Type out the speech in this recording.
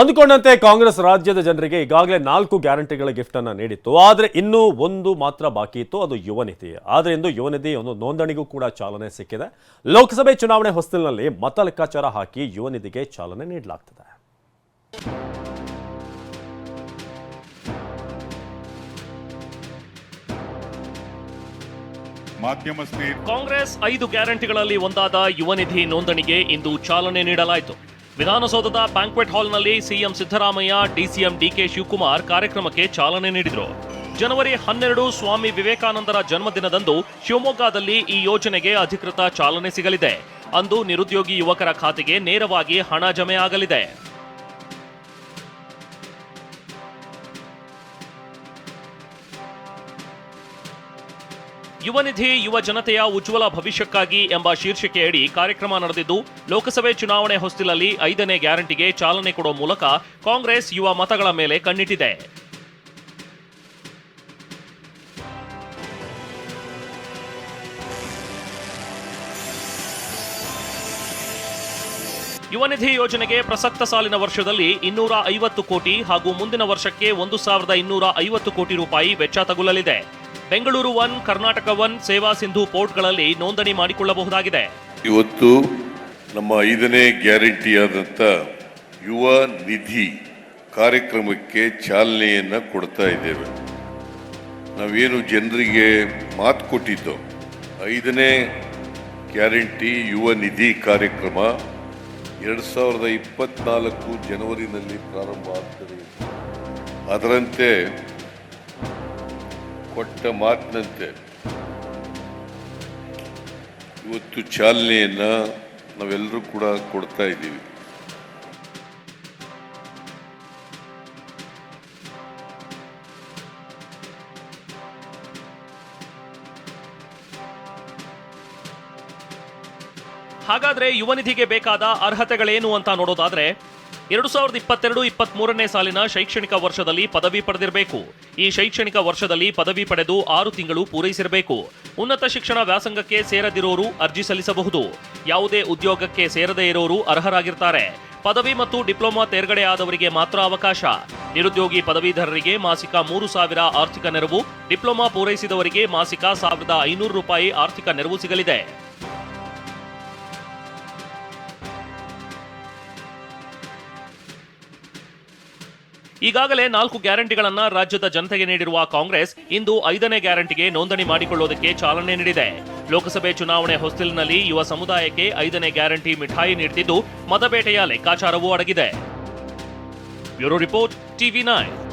ಅಂದುಕೊಂಡಂತೆ ಕಾಂಗ್ರೆಸ್ ರಾಜ್ಯದ ಜನರಿಗೆ ಈಗಾಗಲೇ ನಾಲ್ಕು ಗ್ಯಾರಂಟಿಗಳ ಗಿಫ್ಟ್ ಅನ್ನ ನೀಡಿತ್ತು. ಆದರೆ ಇನ್ನೂ ಒಂದು ಮಾತ್ರ ಬಾಕಿ ಇತ್ತು ಅದು ಯುವ ನಿಧಿ ಆದರೆ ಇಂದು ಯುವ ನಿಧಿ ಒಂದು ನೋಂದಣಿಗೂ ಕೂಡ ಚಾಲನೆ ಸಿಕ್ಕಿದೆ. ಲೋಕಸಭೆ ಚುನಾವಣೆ ಹೊಸ್ತಿಲಿನಲ್ಲಿ ಮತ ಲೆಕ್ಕಾಚಾರ ಹಾಕಿ ಯುವನಿಧಿಗೆ ಚಾಲನೆ ನೀಡಲಾಗ್ತದೆ. ಮಾಧ್ಯಮ ಕಾಂಗ್ರೆಸ್ ಐದು ಗ್ಯಾರಂಟಿಗಳಲ್ಲಿ ಒಂದಾದ ಯುವನಿಧಿ ನೋಂದಣಿಗೆ ಇಂದು ಚಾಲನೆ ನೀಡಲಾಯಿತು. ವಿಧಾನಸೌಧದ ಬ್ಯಾಂಕ್ವೆಟ್ ಹಾಲ್ನಲ್ಲಿ CM Siddaramaiah, DCM DK Shivakumar ಕಾರ್ಯಕ್ರಮಕ್ಕೆ ಚಾಲನೆ ನೀಡಿದರು. ಜನವರಿ ಹನ್ನೆರಡು ಸ್ವಾಮಿ ವಿವೇಕಾನಂದರ ಜನ್ಮದಿನದಂದು ಶಿವಮೊಗ್ಗದಲ್ಲಿ ಈ ಯೋಜನೆಗೆ ಅಧಿಕೃತ ಚಾಲನೆ ಸಿಗಲಿದೆ. ಅಂದು ನಿರುದ್ಯೋಗಿ ಯುವಕರ ಖಾತೆಗೆ ನೇರವಾಗಿ ಹಣ ಜಮೆ ಆಗಲಿದೆ. ಯುವ ನಿಧಿ ಯುವ ಜನತೆಯ ಉಜ್ವಲ ಭವಿಷ್ಯಕ್ಕಾಗಿ ಎಂಬ ಶೀರ್ಷಿಕೆಯಡಿ ಕಾರ್ಯಕ್ರಮ ನಡೆದಿದ್ದು, ಲೋಕಸಭೆ ಚುನಾವಣೆ ಹೊಸ್ತಿಲಲ್ಲಿ ಐದನೇ ಗ್ಯಾರಂಟಿಗೆ ಚಾಲನೆ ಕೊಡುವ ಮೂಲಕ ಕಾಂಗ್ರೆಸ್ ಯುವ ಮತಗಳ ಮೇಲೆ ಕಣ್ಣಿಟ್ಟಿದೆ. ಯುವನಿಧಿ ಯೋಜನೆಗೆ ಪ್ರಸಕ್ತ ಸಾಲಿನ ವರ್ಷದಲ್ಲಿ ಇನ್ನೂರ ಐವತ್ತು ಕೋಟಿ ಹಾಗೂ ಮುಂದಿನ ವರ್ಷಕ್ಕೆ ಒಂದು ಸಾವಿರದ ಇನ್ನೂರ ಐವತ್ತು ಕೋಟಿ ರೂಪಾಯಿ ವೆಚ್ಚ ತಗುಲಲಿದೆ. ಬೆಂಗಳೂರು ಒನ್, ಕರ್ನಾಟಕ ಒನ್ ಸೇವಾ ಸಿಂಧು ಪೋರ್ಟ್ಗಳಲ್ಲಿ ನೋಂದಣಿ ಮಾಡಿಕೊಳ್ಳಬಹುದಾಗಿದೆ. ಇವತ್ತು ನಮ್ಮ ಐದನೇ ಗ್ಯಾರಂಟಿಯಾದಂಥ ಯುವ ನಿಧಿ ಕಾರ್ಯಕ್ರಮಕ್ಕೆ ಚಾಲನೆಯನ್ನು ಕೊಡ್ತಾ ಇದ್ದೇವೆ. ನಾವೇನು ಜನರಿಗೆ ಮಾತು ಕೊಟ್ಟಿದ್ದೋ, ಐದನೇ ಗ್ಯಾರಂಟಿ ಯುವ ನಿಧಿ ಕಾರ್ಯಕ್ರಮ ಎರಡು ಸಾವಿರದ ಇಪ್ಪತ್ನಾಲ್ಕು ಜನವರಿನಲ್ಲಿ ಪ್ರಾರಂಭ ಆಗ್ತದೆ. ಅದರಂತೆ ಕೊಟ್ಟ ಮಾತಿನಂತೆ. ಇವತ್ತು ಚಾಲನೆಯನ್ನು ನಾವೆಲ್ಲರೂ ಕೂಡ ಕೊಡ್ತಾ ಇದ್ದೀವಿ. ಹಾಗಾದ್ರೆ ಯುವ ನಿಧಿಗೆ ಬೇಕಾದ ಅರ್ಹತೆಗಳೇನು ಅಂತ ನೋಡೋದಾದ್ರೆ ಎರಡು ಸಾವಿರದ ಇಪ್ಪತ್ತೆರಡು ಇಪ್ಪತ್ತ್ ಮೂರನೇ ಸಾಲಿನ ಶೈಕ್ಷಣಿಕ ವರ್ಷದಲ್ಲಿ ಪದವಿ ಪಡೆದಿರಬೇಕು. ಈ ಶೈಕ್ಷಣಿಕ ವರ್ಷದಲ್ಲಿ ಪದವಿ ಪಡೆದು ಆರು ತಿಂಗಳು ಪೂರೈಸಿರಬೇಕು. ಉನ್ನತ ಶಿಕ್ಷಣ ವ್ಯಾಸಂಗಕ್ಕೆ ಸೇರದಿರೋರು ಅರ್ಜಿ ಸಲ್ಲಿಸಬಹುದು. ಯಾವುದೇ ಉದ್ಯೋಗಕ್ಕೆ ಸೇರದೇ ಇರೋರು ಅರ್ಹರಾಗಿರ್ತಾರೆ. ಪದವಿ ಮತ್ತು ಡಿಪ್ಲೊಮಾ ತೇರ್ಗಡೆ ಆದವರಿಗೆ ಮಾತ್ರ ಅವಕಾಶ. ನಿರುದ್ಯೋಗಿ ಪದವೀಧರರಿಗೆ ಮಾಸಿಕ ಮೂರು ಸಾವಿರ ಆರ್ಥಿಕ ನೆರವು, ಡಿಪ್ಲೊಮಾ ಪೂರೈಸಿದವರಿಗೆ ಮಾಸಿಕ ಸಾವಿರದ ಐನೂರು ರೂಪಾಯಿ ಆರ್ಥಿಕ ನೆರವು ಸಿಗಲಿದೆ. ಈಗಾಗಲೇ ನಾಲ್ಕು ಗ್ಯಾರಂಟಿಗಳನ್ನ ರಾಜ್ಯದ ಜನತೆಗೆ ನೀಡಿರುವ ಕಾಂಗ್ರೆಸ್ ಇಂದು ಐದನೇ ಗ್ಯಾರಂಟಿಗೆ ನೋಂದಣಿ ಮಾಡಿಕೊಳ್ಳುವುದಕ್ಕೆ ಚಾಲನೆ ನೀಡಿದೆ. ಲೋಕಸಭೆ ಚುನಾವಣೆ ಹೊಸ್ತಿಲಿನಲ್ಲಿ ಯುವ ಸಮುದಾಯಕ್ಕೆ ಐದನೇ ಗ್ಯಾರಂಟಿ ಮಿಠಾಯಿ ನೀಡುತ್ತಿದ್ದು ಮತಬೇಟೆಯ ಲೆಕ್ಕಾಚಾರವೂ ಅಡಗಿದೆ. Bureau report TV nine.